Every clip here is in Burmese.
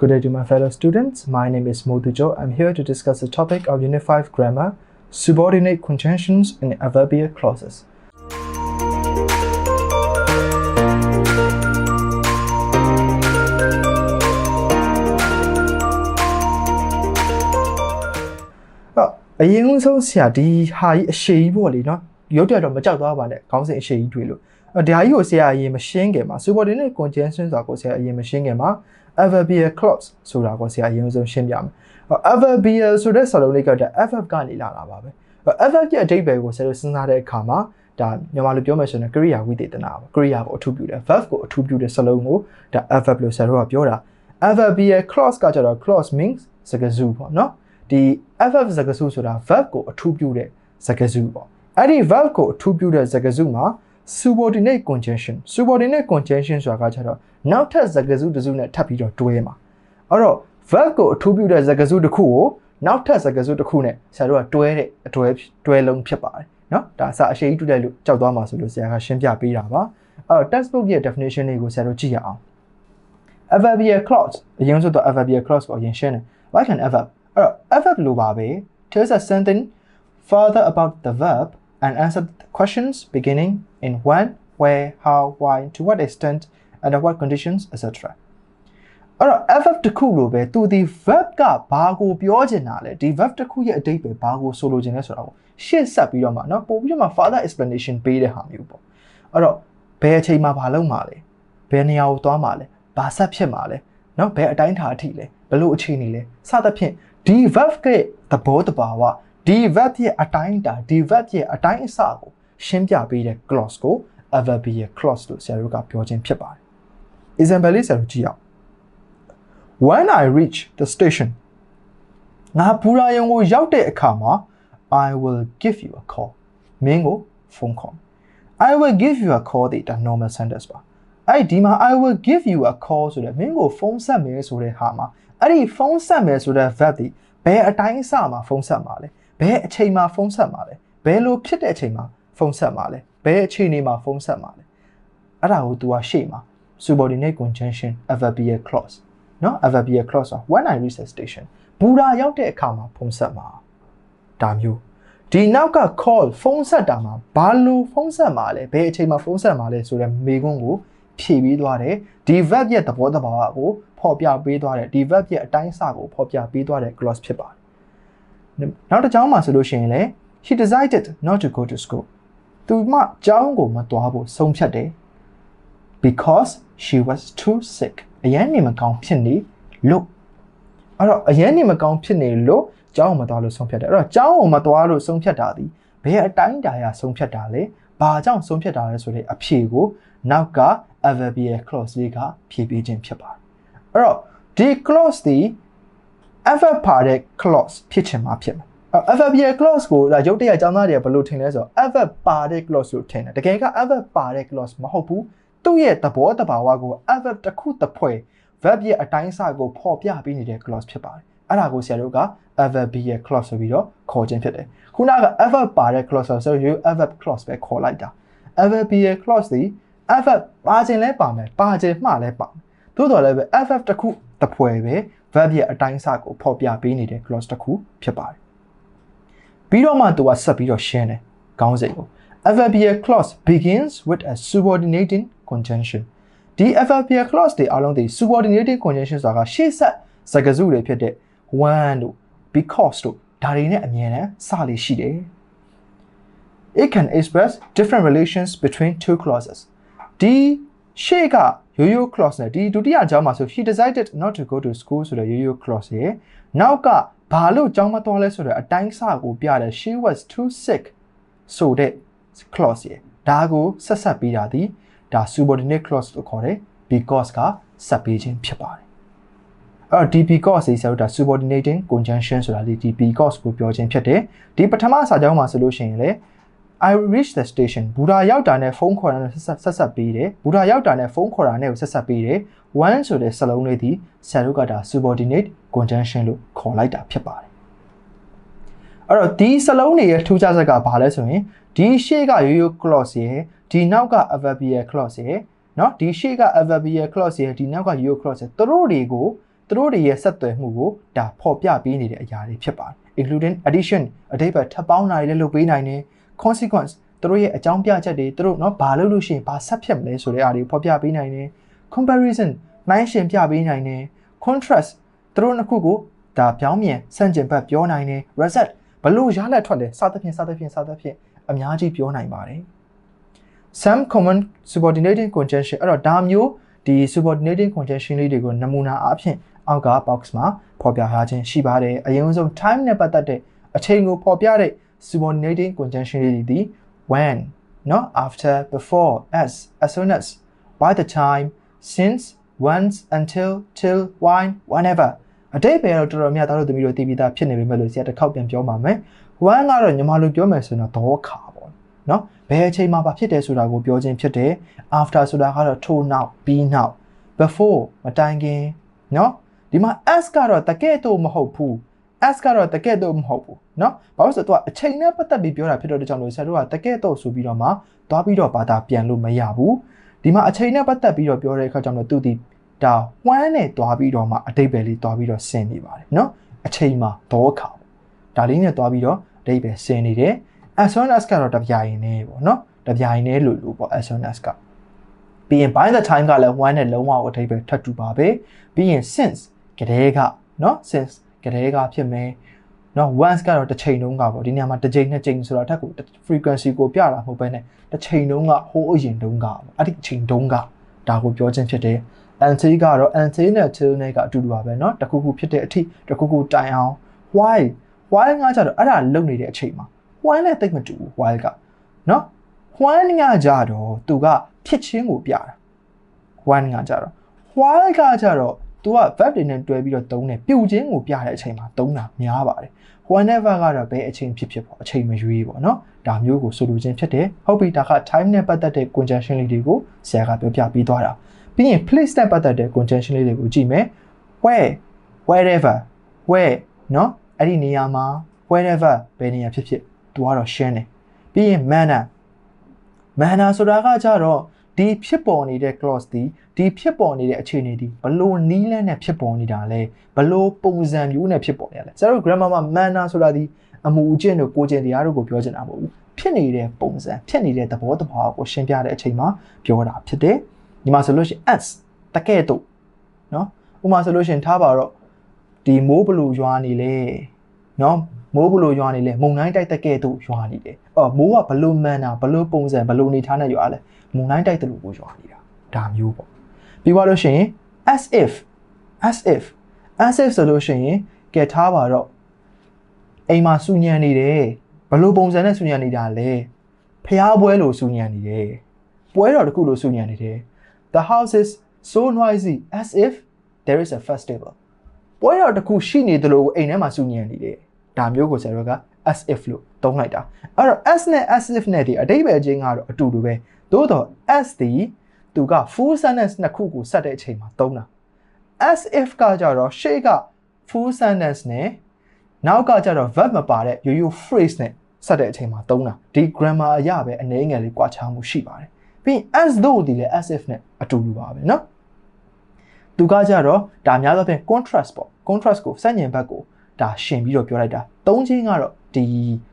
Good day to my fellow students. My name is Modujo. I'm here to discuss the topic of Unit 5 Grammar, subordinate conjunctions in adverbial clauses. ။အော်အရင်ဆုံးဆရာဒီဟာကြီးအရှိကြီးပေါ့လေနော်။ရုပ်တရက်တော့မကြောက်သွားပါနဲ့။ခေါင်းစဉ်အရှိကြီးတွေ့လို့။အော်ဒါကြီးကိုဆရာအရင်မရှင်းခင်မှာ subordinate conjunction ဆိုတာကိုဆရာအရင်မရှင်းခင်မှာ adverbial clause ဆိုတာကိုဆရာအရင်ဆုံးရှင်းပြမယ်။အော် adverbial ဆိုတဲ့စာလုံးလေးကဒါ adverb ကနေလာတာပါပဲ။ adverb ရဲ့အဓိပ္ပာယ်ကိုဆရာတို့စဉ်းစားတဲ့အခါမှာဒါမြန်မာလိုပြောမယ်ဆိုရင်ကရိယာဝိသေသနာပါ။ကရိယာကိုအထူးပြုတယ် verb ကိုအထူးပြုတဲ့စာလုံးကိုဒါ adverb လို့ဆရာတို့ကပြောတာ။ adverbial clause ကကျတော့ clause means စကားစုပေါ့နော်။ဒီ adverb စကားစုဆိုတာ verb ကိုအထူးပြုတဲ့စကားစုပေါ့။အဲ့ဒီ verb ကိုအထူးပြုတဲ့စကားစုမှာ subordinate conjunction subordinate conjunction ဆိုတာကကျတော့နောက်ထပ်စကားစုတစ်စုနဲ့ထပ်ပြီးတော့တွဲမှာအဲ့တော့ verb ကိုအထူးပြုတဲ့စကားစုတစ်ခုကိုနောက်ထပ်စကားစုတစ်ခုနဲ့ဆရာတို့ကတွဲတဲ့အတွဲတွဲလုံးဖြစ်ပါတယ်เนาะဒါအစအရှိကြီးတူတဲ့လို့ကြောက်သွားမှာဆိုလို့ဆရာကရှင်းပြပေးတာပါအဲ့တော့ textbook ရဲ့ definition လေးကိုဆရာတို့ကြည့်ရအောင် adverbial clause အရင်ဆုံးတော့ adverbial clause ကိုအရင်ရှင်းတယ် like an adverb အဲ့တော့ adverb လိုပါပဲ tells us something further about the verb and answer the questions beginning in when, where, how, why, to what extent, under what conditions, etc. အဲ့တော့ adverb တစ်ခုလိုပဲသူဒီ verb ကဘာကိုပြောချင်တာလဲဒီ verb တစ်ခုရဲ့အဓိပ္ပာယ်ဘာကိုဆိုလိုချင်လဲဆိုတာကိုရှေ့ဆက်ပြီးတော့မှเนาะပို့ပြီးတော့မှ further explanation ပေးတဲ့ဟာမျိုးပေါ့အဲ့တော့ဘယ်အချိန်မှာဘာလုပ်မှာလဲဘယ်နေရာကိုသွားမှာလဲဘာဆက်ဖြစ်မှာလဲเนาะဘယ်အတိုင်းထားအထိလဲဘယ်လိုအခြေအနေလဲစသဖြင့်ဒီ verb ရဲ့သဘောတဘာဝဒီ verb ရဲ့အတိုင်းတာဒီ verb ရဲ့အတိုင်းအစကို ရှင်းပြပေးတဲ့ clause ကို adverbial clause လို့ဆရာတို့ကပြောခြင်းဖြစ်ပါတယ် example လေးဆရာတို့ကြည့်အောင် when i reach the station ငါဘူရာယုံကိုရောက်တဲ့အခါမှာ i will give you a call မင်းကိုဖုန်းခေါ် i will give you a call တဲ့ normal sentence ပါအဲ့ဒီမှာ i will give you a call ဆိုတဲ့မင်းကိုဖုန်းဆက်မယ်ဆိုတဲ့ဟာမှာအဲ့ဒီဖုန်းဆက်မယ်ဆိုတဲ့ verb ဒီဘယ်အတိုင်းအစမှာဖုန်းဆက်မှာလဲဘယ်အချိန်မှာဖုန်းဆက်မှာလဲဘယ်လိုဖြစ်တဲ့အချိန်မှာ ဖုန်းဆက်မှာလဲဘယ်အချိန်နေမှာဖုန်းဆက်မှာလဲအဲ့ဒါကို तू ကရှေ့မှာ subordinate conjunction adverbial clause เนาะ adverbial clause ဆို when i reach the station ဘူရာရောက်တဲ့အခါမှာဖုန်းဆက်မှာဒါမျိုးဒီနောက်က call ဖုန်းဆက်တာမှာဘာလို့ဖုန်းဆက်မှာလဲဘယ်အချိန်မှာဖုန်းဆက်မှာလဲဆိုတဲ့မေးခွန်းကိုဖြေပြီးသွားတယ်ဒီ verb ရဲ့သဘောတဘာဝကိုဖော်ပြပေးသွားတယ်ဒီ verb ရဲ့အတိုင်းအစကိုဖော်ပြပေးသွားတဲ့ clause ဖြစ်ပါတယ်နောက်တစ်ကြောင်းမှာဆိုလို့ရှိရင်လေ he decided not to go to school သူမကျောင်းကိုမသွားဖို့ဆုံးဖြတ်တယ် because she was too sick အရင်နေမကောင်းဖြစ်နေလို့အဲ့တော့အရင်နေမကောင်းဖြစ်နေလို့ကျောင်းကိုမသွားလို့ဆုံးဖြတ်တယ်အဲ့တော့ကျောင်းကိုမသွားလို့ဆုံးဖြတ်တာဒီဘယ်အတိုင်းတာရဆုံးဖြတ်တာလဲဘာကြောင့်ဆုံးဖြတ်တာလဲဆိုတဲ့အဖြေကိုနောက်က adverbial clause လေးကဖြည့်ပေးခြင်းဖြစ်ပါတယ်အဲ့တော့ဒီ clause ဒီ adverb ပါတဲ့ clause ဖြစ်ချင်မှာဖြစ်မှာ adverbial clause ကိုဒါရုပ်တရက်ကျောင်းသားတွေကဘယ်လိုထင်လဲဆိုတော့ adverb ပါတဲ့ clause လို့ထင်တယ်တကယ်က adverb ပါတဲ့ clause မဟုတ်ဘူးသူ့ရဲ့သဘောတဘာဝကို adverb တစ်ခုတစ်ဖွဲ့ verb ရဲ့အတိုင်းအစကိုဖော်ပြပေးနေတဲ့ clause ဖြစ်ပါတယ်အဲ့ဒါကိုဆရာတို့က adverbial clause ဆိုပြီးတော့ခေါ်ခြင်းဖြစ်တယ်ခုနက adverb ပါတဲ့ clause ဆိုတော့ adverb clause ပဲခေါ်လိုက်တာ adverbial clause ဒီ adverb ပါခြင်းလဲပါမယ်ပါခြင်းမှလည်းပါမယ်သို့တော်လည်းပဲ adverb တစ်ခုတစ်ဖွဲ့ပဲ verb ရဲ့အတိုင်းအစကိုဖော်ပြပေးနေတဲ့ clause တစ်ခုဖြစ်ပါတယ် ပြီးတော့မှသူကဆက်ပြီးတော့ရှင်းတယ်ခေါင်းစဉ်ကို adverbial clause begins with a subordinating conjunction ဒီ adverbial clause တွေအားလုံးတွေ subordinating conjunction ဆိုတာကရှေ့ဆက်စကားစုတွေဖြစ်တဲ့ when တို့ because တို့ဒါတွေနဲ့အမြဲတမ်းစလေးရှိတယ် it can express different relations between two clauses ဒီရှေ့က yo-yo clause နဲ့ဒီဒုတိယအကြောင်းမှာဆို he decided not to go to school ဆိုတဲ့ yo-yo clause ရဲ့နောက်က ဘာလို့ကြောင်းမသွားလဲဆိုတော့အတိုင်းစကိုပြတယ် she was too sick ဆိုတဲ့ clause ရဲ့ဒါကိုဆက်ဆက်ပြီးတာဒီဒါ subordinate clause လို့ခေါ်တယ် because ကဆက်ပေးခြင်းဖြစ်ပါတယ်အဲ့တော့ဒီ because ရေးဆိုတော့ဒါ subordinating conjunction ဆိုတာလေဒီ because ကိုပြောခြင်းဖြစ်တယ်ဒီပထမစာကြောင်းမှာဆိုလို့ရှိရင်လေ I reached the station ဘူရာရောက်တာနဲ့ဖုန်းခေါ်တာနဲ့ဆက်ဆက်ဆက်ပေးတယ်ဘူရာရောက်တာနဲ့ဖုန်းခေါ်တာနဲ့ကိုဆက်ဆက်ပေးတယ် one ဆိုတဲ့စလုံးလေးဒီဆရာတို့ကဒါ subordinate conjunction လို့ခေါ်လိုက်တာဖြစ်ပါတယ်အဲ့တော့ဒီစလုံးတွေရဲ့ထူးခြားချက်ကဘာလဲဆိုရင်ဒီရှေ့ကရိုးရိုး clause ရဲ့ဒီနောက်က adverbial clause ရဲ့เนาะဒီရှေ့က adverbial clause ရဲ့ဒီနောက်က yo clause ရဲ့သူတို့တွေကို သူတို့တွေရဲ့ဆက်သွယ်မှုကိုဒါဖော်ပြပေးနေတဲ့အရာတွေဖြစ်ပါတယ် including addition အတိတ်ပဲထပ်ပေါင်းတာတွေလည်းလုပ်ပေးနိုင်တယ် consequence သူတို့ရဲ့အကြောင်းပြချက်တွေသူတို့เนาะဘာလုပ်လို့ရှိရင်ဘာဆက်ဖြစ်မလဲဆိုတဲ့အားတွေဖော်ပြပေးနိုင်တယ် comparison နိုင်ရှင်ပြပေးနိုင်တယ် contrast သူတို့နှစ်ခုကိုဒါပြောင်းပြန်ဆန့်ကျင်ဘက်ပြောနိုင်တယ် result ဘလို့ရလက်ထွက်လဲစသဖြင့်စသဖြင့်စသဖြင့်အများကြီးပြောနိုင်ပါတယ် some common subordinating conjunction အဲ့တော့ဒါမျိုးဒီ subordinating conjunction လေးတွေကိုနမူနာအားဖြင့်အောက်က box မှာဖော်ပြထားခြင်းရှိပါတယ်အရင်ဆုံး time နဲ့ပတ်သက်တဲ့အချိန်ကိုဖော်ပြတဲ့ subordinating conjunction တွေသည် when not after before as as soon as by the time since once until till when whenever အတိတ်ပဲတော့တော်တော်များသားတို့သမီးတို့သိပြီးသားဖြစ်နေပေမဲ့လို့ဆရာတစ်ခေါက်ပြန်ပြောပါမယ် when ကတော့ညီမလိုပြောမယ်ဆိုရင်တော့ဒေါခါပေါ့နော်ဘယ်အချိန်မှာဖြစ်တယ်ဆိုတာကိုပြောခြင်းဖြစ်တယ် after ဆိုတာကတော့ထိုးနောက်ပြီးနောက် before မတိုင်ခင်နော်ဒီမှာ s ကတော့တကယ်တော့မဟုတ်ဘူး s ကတော့တကယ်တော့မဟုတ်ဘူးเนาะဘာလို့ဆိုတော့အချိန်နဲ့ပတ်သက်ပြီးပြောတာဖြစ်တော့တဲ့ကြောင့်လို့ဆရာတို့ကတကယ်တော့ဆိုပြီးတော့မှသွားပြီးတော့ဘာသာပြန်လို့မရဘူးဒီမှာအချိန်နဲ့ပတ်သက်ပြီးတော့ပြောတဲ့အခါကျတော့သူဒီဒါဝမ်းနဲ့သွားပြီးတော့မှအတိတ်ပဲလေးသွားပြီးတော့ဆင်နေပါတယ်เนาะအချိန်မှာဒေါခါဒါလေးနဲ့သွားပြီးတော့အတိတ်ပဲဆင်နေတယ် as soon as ကတော့တပြားရင်နဲ့ပေါ့เนาะတပြားရင်နဲ့လို့လို့ပေါ့ as soon as ကပြီးရင် by the time ကလည်း1နဲ့လုံးဝအထိပ္ပယ်ထပ်တူပါပဲပြီးရင် since ကလေးကเนาะ since က လေးကဖြစ်မယ်เนาะ once ကတော့တစ်ချိန်လုံးကပေါ့ဒီနေရာမှာတစ်ချိန်နှစ်ချိန်ဆိုတော့အထက်ကို frequency ကိုပြတာမဟုတ်ဘဲနဲ့တစ်ချိန်လုံးကဟိုးအရင်တုန်းကပေါ့အဲ့ဒီချိန်တုန်းကဒါကိုပြောခြင်းဖြစ်တယ် anti ကတော့ anti နဲ့ till နဲ့ကအတူတူပါပဲเนาะတခုခုဖြစ်တဲ့အထိတခုခုတိုင်အောင် why why ငါကြတော့အဲ့ဒါလုံနေတဲ့အချိန်မှာ why နဲ့တိတ်မတူဘူး why ကเนาะ why ငါကြတော့သူကဖြစ်ချင်းကိုပြတာ why ငါကြတော့ why ကကြတော့ तू က verb တွေနဲ့တွဲပြီးတော့သုံးတယ်ပြုတ်ခြင်းကိုပြတဲ့အချိန်မှာသုံးတာများပါတယ် whenever ကတော့ဘယ်အချိန်ဖြစ်ဖြစ်ပေါ့အချိန်မရွေးပေါ့နော်ဒါမျိုးကိုဆိုလိုခြင်းဖြစ်တယ်ဟုတ်ပြီဒါက time နဲ့ပတ်သက်တဲ့ conjunction လေးတွေကိုဆရာကပြောပြပြီးသွားတာပြီးရင် place နဲ့ပတ်သက်တဲ့ conjunction လေးတွေကိုကြည့်မယ် where wherever where နော်အဲ့ဒီနေရာမှာ wherever ဘယ်နေရာဖြစ်ဖြစ် तू ကတော့ရှင်းတယ်ပြီးရင် manner manner ဆိုတာကကြတော့ ဒီဖြစ်ပေါ်နေတဲ့ clause ဒီဒီဖြစ်ပေါ်နေတဲ့အခြေအနေဒီဘလို့နီးလန်းနဲ့ဖြစ်ပေါ်နေတာလဲဘလို့ပုံစံမျိုးနဲ့ဖြစ်ပေါ်နေရလဲကျတော့ grammar မှာ manner ဆိုတာဒီအမှုအကျင့်တို့ကိုကျင့်တရားတို့ကိုပြောချင်တာမဟုတ်ဘူးဖြစ်နေတဲ့ပုံစံဖြစ်နေတဲ့သဘောတဘာကိုရှင်းပြတဲ့အချိန်မှာပြောတာဖြစ်တယ်ဒီမှာဆိုလို့ရှိရင် as တကဲ့သို့เนาะဥပမာဆိုလို့ရှိရင်ထားပါတော့ဒီမိုးဘလို့ရွာနေလဲเนาะမိုးဘလို့ရွာနေလဲမုန်တိုင်းတိုက်တကဲ့သို့ရွာနေတယ်အော်မိုးကဘလို့မှန်တာဘလို့ပုံစံဘလို့နေထားနဲ့ရွာလဲ မုန်တိုင်းတိုက်တယ်လို့ကိုရွာနေတာဒါမျိုးပေါ့ပြီးသွားလို့ရှိရင် as if as if as if ဆိုလို့ရှိရင်ကဲထားပါတော့အိမ်မှာစူညံနေတယ်ဘလို့ပုံစံနဲ့စူညံနေတာလဲဖျားပွဲလို့စူညံနေတယ်ပွဲတော်တစ်ခုလို့စူညံနေတယ် the house is so noisy as if there is a festival ပွဲတော်တစ်ခုရှိနေတယ်လို့အိမ်ထဲမှာစူညံနေတယ်ဒါမျိုးကိုဆရာတို့က as if လို့သုံးလိုက်တာအဲ့တော့ as နဲ့ as if နဲ့ဒီအတိတ်ပဲချင်းကတော့အတူတူပဲ သို့တော့ as ဒီသူက full sentence နှစ်ခုကိုဆက်တဲ့အချိန်မှာသုံးတာ as if ကကြတော့ရှေ့က full sentence နဲ့နောက်ကကြတော့ verb မပါတဲ့ရိုးရိုး phrase နဲ့ဆက်တဲ့အချိန်မှာသုံးတာဒီ grammar အရပဲအနေငယ်လေးကွာခြားမှုရှိပါတယ်ပြီး as though ဒီလည်း as if နဲ့အတူတူပါပဲเนาะသူကကြတော့ဒါများသောဖြင့် contrast ပေါ့ contrast ကိုစัญญင်ဘက်ကိုဒါရှင်ပြီးတော့ပြောလိုက်တာသုံးချင်းကတော့ဒီ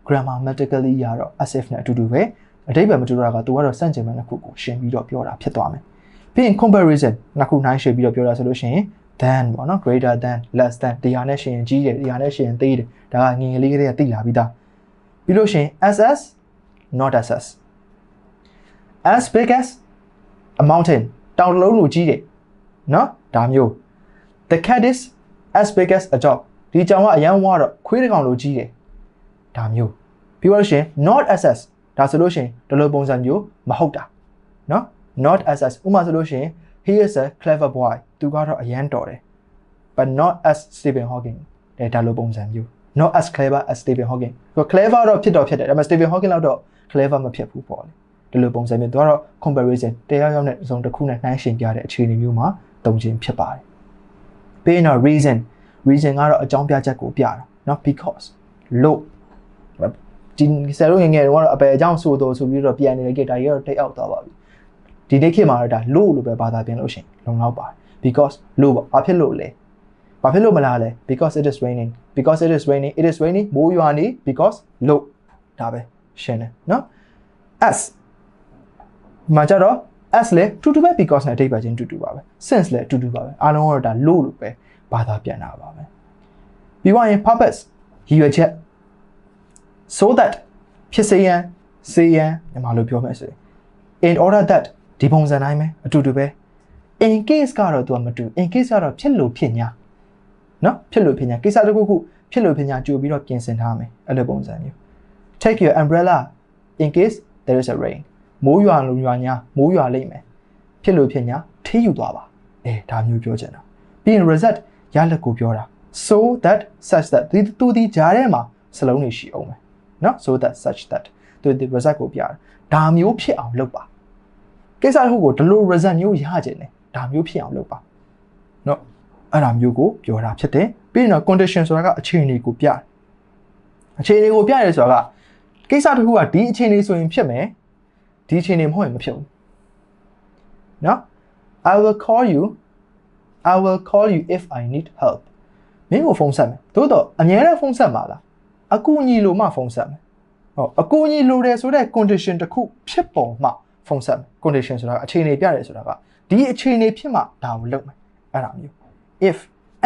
grammatically ရတော့ as if နဲ့အတူတူပဲ အတိတ်ပဲမတူတာကသူကတော့စန့်ကျင်မဲ့နှစ်ခုကိုရှင်းပြီးတော့ပြောတာဖြစ်သွားမယ်ပြီးရင် comparison နှစ်ခုနှိုင်းယှဉ်ပြီးတော့ပြောတာဆိုလို့ရှိရင် than ပေါ့နော် greater than less than တရားနဲ့ရှင်ကြီးတယ်တရားနဲ့ရှင်သေးတယ်ဒါကငငယ်လေးကလေးကသိလာပြီးသားပြီးလို့ရှိရင် ss not ss as big as a mountain တောင်တစ်လုံးလိုကြီးတယ်နော်ဒါမျိုး the cat is as big as a dog ဒီကြောင်ကအရန်ဝါတော့ခွေးတစ်ကောင်လိုကြီးတယ်ဒါမျိုးပြီးလို့ရှိရင် not ss ဒါဆိုလို့ရှိရင်ဒီလိုပုံစံမျိုးမဟုတ်တာเนาะ not as as ဥပမာဆိုလို့ရှိရင် he is a clever boy သူကတော့အရန်တော်တယ် but not as Stephen Hawking တဲ့ဒါလိုပုံစံမျိုး not as clever as Stephen Hawking ဆို clever တော့ဖြစ်တော့ဖြစ်တယ်ဒါပေမဲ့ Stephen Hawking လောက်တော့ clever မဖြစ်ဘူးပေါ့လေဒီလိုပုံစံမျိုးသူကတော့ comparison တရားရောက်တဲ့ဇုံတစ်ခုနဲ့နှိုင်းယှဉ်ပြတဲ့အခြေအနေမျိုးမှာတုံ့ခြင်းဖြစ်ပါတယ်ပြီးရင်တော့ reason reason ကတော့အကြောင်းပြချက်ကိုပြတာเนาะ because လို့ ဒီဆယ်လို့ငငယ်တော့အပယ်အကြောင်းဆိုတော့ဆိုပြီးတော့ပြန်နေတဲ့ get ဒါကြီးတော့တိတ်အောက်သွားပါပြီဒီနေ့ခေတ်မှာတော့ဒါလို့လို့ပဲဘာသာပြန်လို့ရှိရင်လုံလောက်ပါတယ် because လို့ပါဘာဖြစ်လို့လဲဘာဖြစ်လို့မလားလဲ because it is raining because it is raining it is raining မိုးရွာနေ because လို့ဒါပဲရှင်းတယ်နော် s မှာကြတော့ s လဲတူတူပဲ because နဲ့အဓိပ္ပာယ်ချင်းတူတူပါပဲ since လဲတူတူပါပဲအားလုံးကတော့ဒါလို့လို့ပဲဘာသာပြန်တာပါပဲပြီးသွားရင် purpose ရည်ရွယ်ချက် so that ဖြစ်စေရန်စေရန်မြန်မာလိုပြောမယ်ဆိုရင် in order that ဒီပုံစံတိုင်းပဲအတူတူပဲ in case ကတော့သူကမတူ in case ကတော့ဖြစ်လို့ဖြစ်ညာနော်ဖြစ်လို့ဖြစ်ညာကိစ္စတစ်ခုခုဖြစ်လို့ဖြစ်ညာကြိုပြီးတော့ပြင်ဆင်ထားမယ်အဲ့လိုပုံစံမျိုး take your umbrella in case there is a rain မိုးရွာလို့ရွာညာမိုးရွာလိမ့်မယ်ဖြစ်လို့ဖြစ်ညာထေးယူသွားပါအဲဒါမျိုးပြောချင်တာပြီးရင် result ရလက်ကိုပြောတာ so that such that ဒီသူဒီဂျားထဲမှာစလုံးတွေရှိအောင်မယ် နော် so that such that သူဒီ result ကိုပြတာဒါမျိုးဖြစ်အောင်လုပ်ပါကိစ္စတစ်ခုကိုဒီလို result မျိုးရကြတယ်ဒါမျိုးဖြစ်အောင်လုပ်ပါနော်အဲ့ဒါမျိုးကိုပြောတာဖြစ်တယ်ပြီးရင်တော့ condition ဆိုတာကအခြေအနေကိုပြတယ်အခြေအနေကိုပြရဲဆိုတာကကိစ္စတစ်ခုကဒီအခြေအနေဆိုရင်ဖြစ်မယ်ဒီအခြေအနေမဟုတ်ရင်မဖြစ်ဘူးနော် I will call you I will call you if I need help မင်းကိုဖုန်းဆက်မယ်သို့တော့အများနဲ့ဖုန်းဆက်မှာလား အကူအညီလိုမှဖုန်းဆက်မယ်ဟောအကူအညီလိုတယ်ဆိုတဲ့ condition တစ်ခုဖြစ်ပေါ်မှဖုန်းဆက်မယ် condition ဆိုတာအခြေအနေပြတယ်ဆိုတာကဒီအခြေအနေဖြစ်မှဒါကိုလုပ်မယ်အဲ့ဒါမျိုး if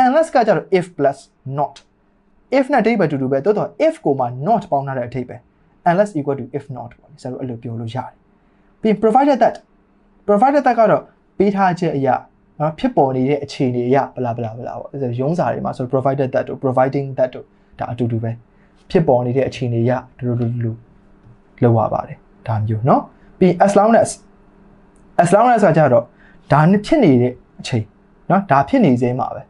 unless ကကြတော့ if plus not if နဲ့အဓိပ္ပာယ်တူတူပဲတိုးတော့ if ကိုမှ not ပေါင်းထားတဲ့အဓိပ္ပာယ် unless equal to if not ပေါ့ဆရာတို့အဲ့လိုပြောလို့ရတယ်ပြီး provided that provided that ကတော့ပေးထားချက်အရာနော်ဖြစ်ပေါ်နေတဲ့အခြေအနေအရာဘလာဘလာဘလာပေါ့ရုံးစာတွေမှာဆို provided that တို့ providing that တို့ဒါအတူတူပဲ ဖြစ်ပေါ်နေတဲ့အခြေအနေအရာဒလိုလိုလိုလောက်ရပါတယ်ဒါမျိုးเนาะပြီး as long as as long as ကကြတော့ဒါနဲ့ဖြစ်နေတဲ့အချိန်เนาะဒါဖြစ်နေစေမှာပဲ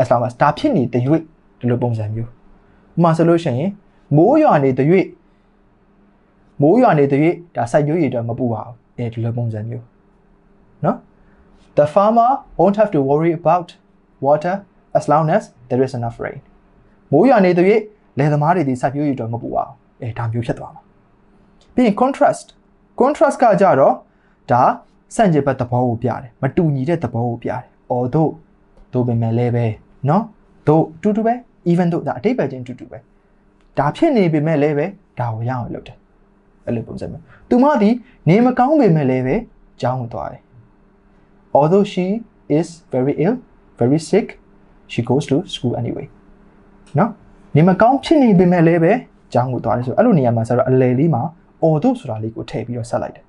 as long as ဒါဖြစ်နေတဲ့ရွေ့ဒီလိုပုံစံမျိုးဥပမာဆိုလို့ရှိရင်မိုးရွာနေတဲ့ရွေ့မိုးရွာနေတဲ့ရွေ့ဒါစိုက်ပျိုးရေးအတွက်မပူပါဘူးအဲဒီလိုပုံစံမျိုးเนาะ The farmer won't have to worry about water as long as there is enough rain မိုးရွာနေတဲ့ရွေ့ လယ်သမားတွေဒီစိုက်ပျိုးရေးအတွက်မပူပါဘူးအဲဒါမျိုးဖြစ်သွားမှာပြီးရင် contrast contrast ကကြတော့ဒါစန့်ကျင်ဘက်သဘောကိုပြတယ်မတူညီတဲ့သဘောကိုပြတယ် although တို့ပင်မဲ့လည်းပဲเนาะတို့တူတူပဲ even တို့ဒါအတိတ်ပဲချင်းတူတူပဲဒါဖြစ်နေပေမဲ့လည်းပဲဒါကိုရအောင်လုပ်တယ်အဲ့လိုပုံစံမျိုးသူမသည်နေမကောင်းပေမဲ့လည်းပဲကြောင်းဝင်သွားတယ် although she is very ill very sick she goes to school anyway เนาะ နေမကောင်းဖြစ်နေပေမဲ့လည်းပဲကြောင်းကိုသွားတယ်ဆိုအဲ့လိုနေရာမှာဆိုတော့အလယ်လေးမှာ although ဆိုတာလေးကိုထည့်ပြီးတော့ဆက်လိုက်တယ်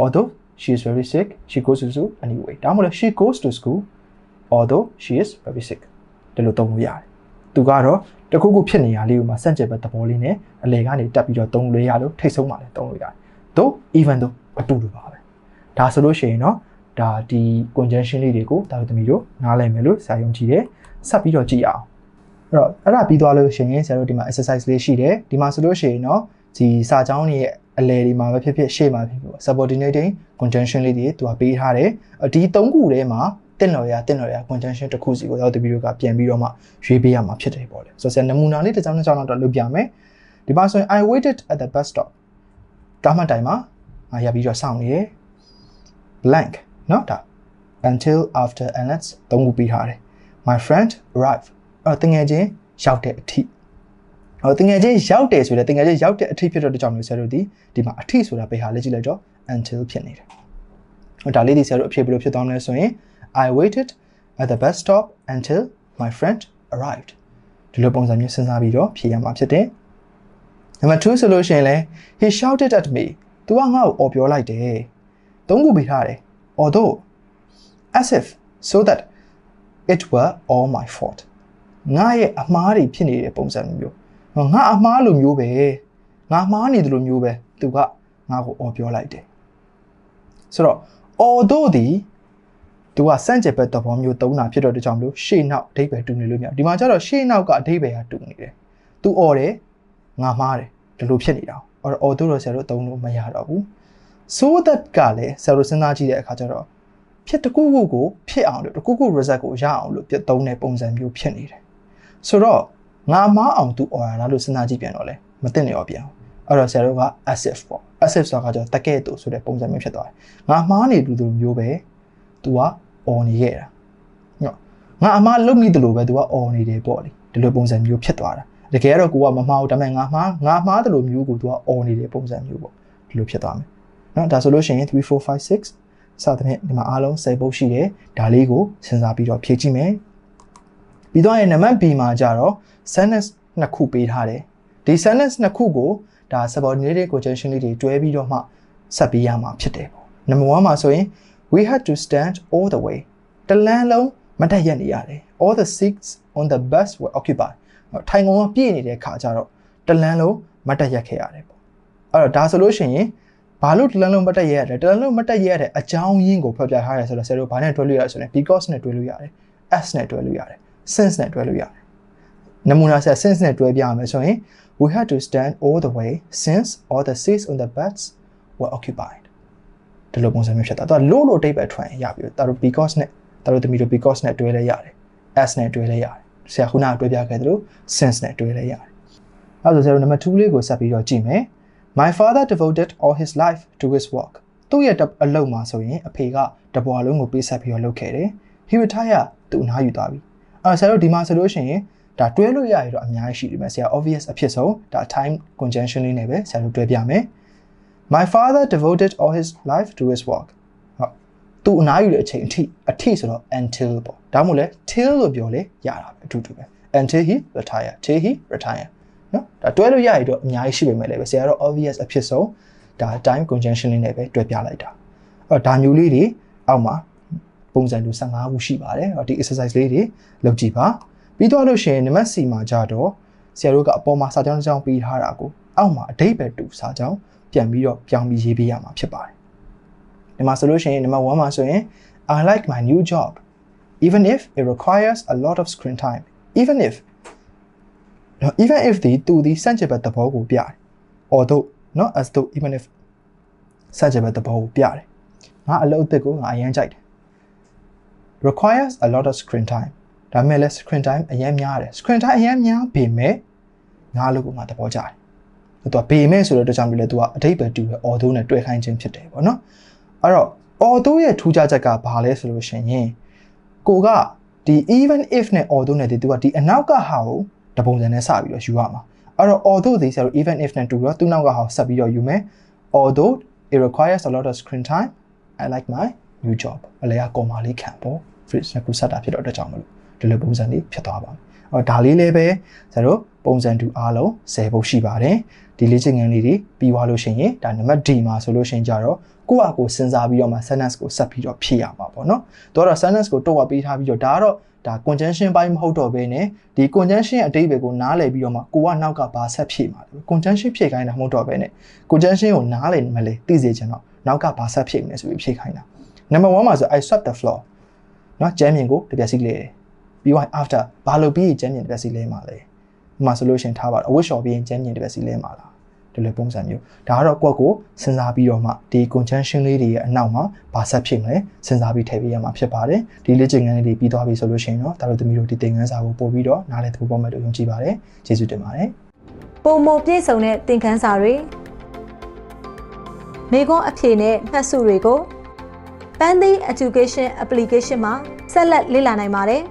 although she is very sick she goes to school anyway ဒါမှမဟုတ် she goes to school although she is very sick ဒီလိုသုံးလို့ရတယ်သူကတော့တခုခုဖြစ်နေရလေးကိုမှစန့်ကျက်ပဲသဘောလေးနဲ့အလယ်ကနေတက်ပြီးတော့သုံးလို့ရလို့ထိတ်ဆုံးပါလေသုံးလို့ရတယ်သို့ even though အတူတူပါပဲဒါဆိုလို့ရှိရင်တော့ဒါဒီ conjunction လေးတွေကိုတာသမီတို့နားလည်မယ်လို့ဆရာယုံကြည်တယ်ဆက်ပြီးတော့ကြည့်အောင် အဲ့တော့အဲ့ဒါပြီးသွားလို့ရှိရင်ဆရာတို့ဒီမှာ exercise လေးရှိတယ်ဒီမှာဆိုလို့ရှိရင်တော့ဒီစာကြောင်းရဲ့အလယ်ဒီမှာပဲဖြစ်ဖြစ်ရှေ့မှာဖြစ်ဖြစ် subordinating conjunction လေးတွေသူကပေးထားတယ်ဒီ၃ခုထဲမှာတင့်တော်ရတင့်တော်ရ conjunction တစ်ခုစီကိုတော့ဒီဗီဒီယိုကပြန်ပြီးတော့မှရွေးပေးရမှာဖြစ်တယ်ပေါ့လေဆိုတော့ဆရာနမူနာလေးတစ်ကြောင်းတစ်ကြောင်းတော့လုပ်ပြမယ်ဒီမှာဆိုရင် I waited at the bus stop ကားမှတိုင်မှာငါရပြီးတော့စောင့်နေတယ် blank เนาะဒါ until after and let's သုံးခုပြီးထားတယ် my friend arrived အဲ့တငယ်ချင်းရောက်တဲ့အထိဟောတငယ်ချင်းရောက်တယ်ဆိုတော့တငယ်ချင်းရောက်တဲ့အထိဖြစ်တော့တကြောင်မျိုးဆရာတို့ဒီဒီမှာအထိဆိုတာဘယ်ဟာလဲကြည့်လိုက်တော့ until ဖြစ်နေတယ်ဟောဒါလေးဒီဆရာတို့အဖြစ်ဘယ်လိုဖြစ်သွားမလဲဆိုရင် I waited at the bus stop until my friend arrived ဒီလိုပုံစံမျိုးစဉ်းစားပြီးတော့ဖြေရမှာဖြစ်တယ်နံပါတ်2ဆိုလို့ရှိရင်လဲ he shouted at me သူကငါ့ကိုအော်ပြောလိုက်တယ်သုံးခုပေးထားတယ် although as if so that it were all my fault ငါရဲ့အမားတွေဖြစ်နေတဲ့ပုံစံမျိုးငါအမားလိုမျိုးပဲငါမှားနေတယ်လို့မျိုးပဲသူကငါ့ကိုအော်ပြောလိုက်တယ်ဆိုတော့ although ဒီသူကစန့်ကျက်ဘက်သဘောမျိုးသုံးတာဖြစ်တော့တကြောင်လို့ရှေ့နောက်အဓိပ္ပာယ်တူနေလို့မရဒီမှာကျတော့ရှေ့နောက်ကအဓိပ္ပာယ်ကတူနေတယ်သူအော်တယ်ငါမှားတယ်ဒီလိုဖြစ်နေတာအော် although တော့ဆရာတို့သုံးလို့မရတော့ဘူး so that ကလည်းဆရာတို့စဉ်းစားကြည့်တဲ့အခါကျတော့ဖြစ်တကူကူကိုဖြစ်အောင်လို့တကူကူ result ကိုရအောင်လို့ပြသုံးတဲ့ပုံစံမျိုးဖြစ်နေတယ် ဆိုတော့ငါမအောင်သူအော်ရလားလို့စဉ်းစားကြည့်ပြန်တော့လေမသိနေရောပြန်အဲ့တော့ဆရာတို့က as if ပေါ့ as if ဆိုတာကကြောင့်တကယ်တူဆိုတဲ့ပုံစံမျိုးဖြစ်သွားတယ်ငါမှားနေတူတူမျိုးပဲ तू ကအော်နေခဲ့တာနော်ငါအမှားလုပ်မိတယ်လို့ပဲ तू ကအော်နေတယ်ပေါ့လေဒီလိုပုံစံမျိုးဖြစ်သွားတာတကယ်တော့ကိုကမမှားဘူးဒါပေမဲ့ငါမှားငါမှားတယ်လို့မျိုးကို तू ကအော်နေတယ်ပုံစံမျိုးပေါ့ဒီလိုဖြစ်သွားမယ်နော်ဒါဆိုလို့ရှိရင်3 4 5 6စသဖြင့်ဒီမှာအားလုံး10ပုတ်ရှိတယ်ဒါလေးကိုစဉ်းစားပြီးတော့ဖြည့်ကြည့်မယ် ပြီးတော့ရင်နံပါတ် B မှာကြတော့ sentence နှစ်ခုပေးထားတယ်ဒီ sentence နှစ်ခုကိုဒါ subordinated conjunction လေးတွေတွဲပြီးတော့မှဆက်ပြီးရမှာဖြစ်တယ်ပေါ့ number 1မှာဆိုရင် we had to stand all the way တလန်းလုံးမတက်ရက်နေရတယ် all the seats on the bus were occupied ထိုင်ကုန်ကပြည့်နေတဲ့ခါကျတော့တလန်းလုံးမတက်ရက်ခဲ့ရတယ်ပေါ့အဲ့တော့ဒါဆိုလို့ရှိရင်ဘာလို့တလန်းလုံးမတက်ရက်ရတယ်တလန်းလုံးမတက်ရက်ရတဲ့အကြောင်းရင်းကိုဖော်ပြထားရဲဆိုတော့ဆရာတို့ဘာနဲ့တွဲလို့ရလဲဆိုရင် because နဲ့တွဲလို့ရတယ် s နဲ့တွဲလို့ရတယ် since နဲ့တွဲလို့ရတယ်နမူနာဆက် since နဲ့တွဲပြရမယ်ဆိုရင် we had to stand all the way since all the seats on the bus were occupied ဒီလိုပုံစံမျိုးဖြစ်တာသူကလို့လို့တိတ်ပဲထွက်ရင်ရပြီတာတို့ because နဲ့တာတို့သမီးတို့ because နဲ့တွဲလဲရတယ် s နဲ့တွဲလဲရတယ်ဆရာခုနကတွဲပြခဲ့သလို since နဲ့တွဲလဲရတယ်အဲဒါဆိုဆရာတို့နံပါတ်2လေးကိုဆက်ပြီးတော့ကြည့်မယ် my father devoted all his life to his work သူ့ရဲ့အလုပ်မှာဆိုရင်အဖေကတပွားလုံးကိုပေးဆက်ပြီးတော့လုပ်ခဲ့တယ် he retired သူအနားယူသွားပြီ အဲဆရာတို့ဒီမှာဆိုလို့ရှိရင်ဒါတွဲလို့ရရတော့အများကြီးရှိတယ်မယ်ဆရာ obvious အဖြစ်ဆုံးဒါ time conjunction လေးနဲ့ပဲဆရာတို့တွဲပြမယ် My father devoted all his life to his work ဟုတ်သူအနားယူတဲ့အချိန်အထိအထိဆိုတော့ until ပေါ့ဒါမှမဟုတ်လဲ till လို့ပြောလေရတာပဲအတူတူပဲ until he retire till he retire နော်ဒါတွဲလို့ရရတော့အများကြီးရှိပေမဲ့လည်းပဲဆရာတော့ obvious အဖြစ်ဆုံးဒါ time conjunction လေးနဲ့ပဲတွဲပြလိုက်တာအဲ့တော့ဒါမျိုးလေးတွေအောက်မှာ ပုံစံတူ15ခုရှိပါတယ်အဲ့တော့ဒီ exercise လေးတွေလုပ်ကြည့်ပါပြီးတော့လို့ရှိရင်နံပါတ် C မှာကြတော့ဆရာတို့ကအပေါ်မှာစာကြောင်းတစ်ကြောင်းပေးထားတာကိုအောက်မှာအတိတ်ပဲတူစာကြောင်းပြန်ပြီးတော့ပြောင်းပြီးရေးပေးရမှာဖြစ်ပါတယ်ဒီမှာဆိုလို့ရှိရင်နံပါတ်1မှာဆိုရင် I like my new job even if it requires a lot of screen time even if နော် even if ဒီသူဒီစန့်ကျင်ဘက်သဘောကိုပြတယ် although နော် as though even if စန့်ကျင်ဘက်သဘောကိုပြတယ်ငါအလုပ်အသစ်ကိုငါအရင်ကြိုက်တယ် requires a lot of screen time ဒါမဲ့လဲ screen time အရင်များတယ် screen time အရင်များပေမဲ့ငါအလုပ်ကိုငါသဘောကျတယ်သူကပေမဲ့ဆိုတော့တကြောင်ပြလဲသူကအတိတ်ပဲတူတယ် although နဲ့တွဲခိုင်းခြင်းဖြစ်တယ်ပေါ့နော်အဲ့တော့ although ရဲ့ထူးခြားချက်ကဘာလဲဆိုလို့ရှိရင်ကိုကဒီ even if နဲ့ although နဲ့ဒီသူကဒီအနောက်ကဟာကိုတပုံစံနဲ့စပြီးတော့ယူရမှာအဲ့တော့ although ဒီဆရာတို့ even if နဲ့တူတော့သူ့နောက်ကဟာကိုဆက်ပြီးတော့ယူမယ် although it requires a lot of screen time i like my new job အလဲကကော်မာလေးခံပေါ့ phrase နှစ်ခုဆက်တာဖြစ်တော့အတွက်ကြောင့်မလို့ဒီလိုပုံစံလေးဖြစ်သွားပါမယ်အော်ဒါလေးလည်းပဲဆရာတို့ပုံစံတူအားလုံး10ပုတ်ရှိပါတယ်ဒီလေ့ကျင့်ခန်းလေးတွေပြီးသွားလို့ရှိရင်ဒါနံပါတ် D မှာဆိုလို့ရှိရင်ကြတော့ကိုယ့်အကိုစဉ်းစားပြီးတော့မှ sentence ကိုဆက်ပြီးတော့ဖြည့်ရမှာပေါ့နော်တော့တော့ sentence ကိုတော့ပေးထားပြီးတော့ဒါကတော့ဒါ conjunction ပိုင်းမဟုတ်တော့ဘဲနဲ့ဒီ conjunction ရဲ့အတိတ်ပဲကိုနားလည်ပြီးတော့မှကိုကနောက်ကဘာဆက်ဖြည့်မှာလဲ conjunction ဖြည့်ခိုင်းတာမဟုတ်တော့ဘဲနဲ့ conjunction ကိုနားလည်မလဲသိစေချင်တော့နောက်ကဘာဆက်ဖြည့်မလဲဆိုပြီးဖြည့်ခိုင်းတာ number 1မှာဆို I swept the floor နော်ကျမ်းမြင်ကိုတပြက်စီလဲတယ်ပြီးတော့ after ဘာလို့ပြီးရင်ကျမ်းမြင်တပြက်စီလဲမှာလဲဥပမာဆိုလို့ရှင်ထားပါအဝတ်လျှော်ပြီးရင်ကျမ်းမြင်တပြက်စီလဲမှာလားဒီလိုပုံစံမျိုးဒါကတော့ကိုယ့်ကိုစဉ်းစားပြီးတော့မှဒီ conjunction လေးတွေရဲ့အနောက်မှာဘာဆက်ဖြစ်မလဲစဉ်းစားပြီးထည့်ပေးရမှာဖြစ်ပါတယ်ဒီလေ့ကျင့်ခန်းလေးတွေပြီးသွားပြီဆိုလို့ရှိရင်တော့ဒါတို့သမီးတို့ဒီသင်ခန်းစာကိုပို့ပြီးတော့နားလည်သဘောပေါက်မယ်လို့ယုံကြည်ပါတယ်ကျေးဇူးတင်ပါတယ်ပုံမပြည့်စုံတဲ့သင်ခန်းစာတွေမိကွန်းအဖြေနဲ့မှတ်စုတွေကို Pandy Education Application မှာဆက်လက်လေ့လာနိုင်ပါတယ်